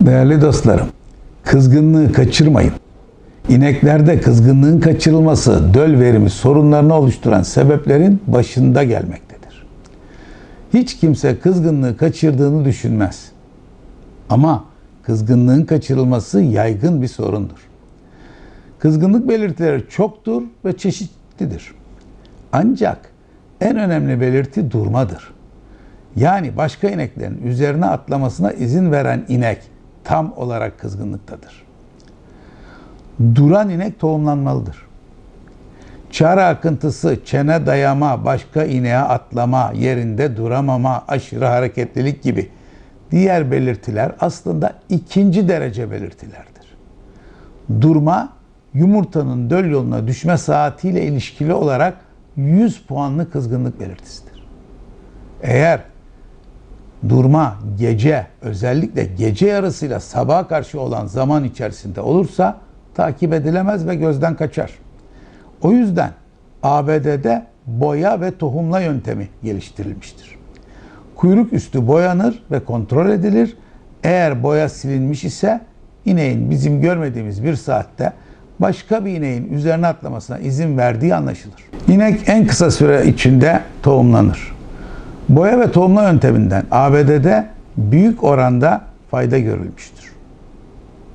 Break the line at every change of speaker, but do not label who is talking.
Değerli dostlarım, kızgınlığı kaçırmayın. İneklerde kızgınlığın kaçırılması döl verimi sorunlarını oluşturan sebeplerin başında gelmektedir. Hiç kimse kızgınlığı kaçırdığını düşünmez. Ama kızgınlığın kaçırılması yaygın bir sorundur. Kızgınlık belirtileri çoktur ve çeşitlidir. Ancak en önemli belirti durmadır. Yani başka ineklerin üzerine atlamasına izin veren inek tam olarak kızgınlıktadır. Duran inek tohumlanmalıdır. Çare akıntısı, çene dayama, başka ineğe atlama, yerinde duramama, aşırı hareketlilik gibi diğer belirtiler aslında ikinci derece belirtilerdir. Durma, yumurtanın döl yoluna düşme saatiyle ilişkili olarak 100 puanlı kızgınlık belirtisidir. Eğer durma gece özellikle gece yarısıyla sabaha karşı olan zaman içerisinde olursa takip edilemez ve gözden kaçar. O yüzden ABD'de boya ve tohumla yöntemi geliştirilmiştir. Kuyruk üstü boyanır ve kontrol edilir. Eğer boya silinmiş ise ineğin bizim görmediğimiz bir saatte başka bir ineğin üzerine atlamasına izin verdiği anlaşılır. İnek en kısa süre içinde tohumlanır. Boya ve tohumla yönteminden ABD'de büyük oranda fayda görülmüştür.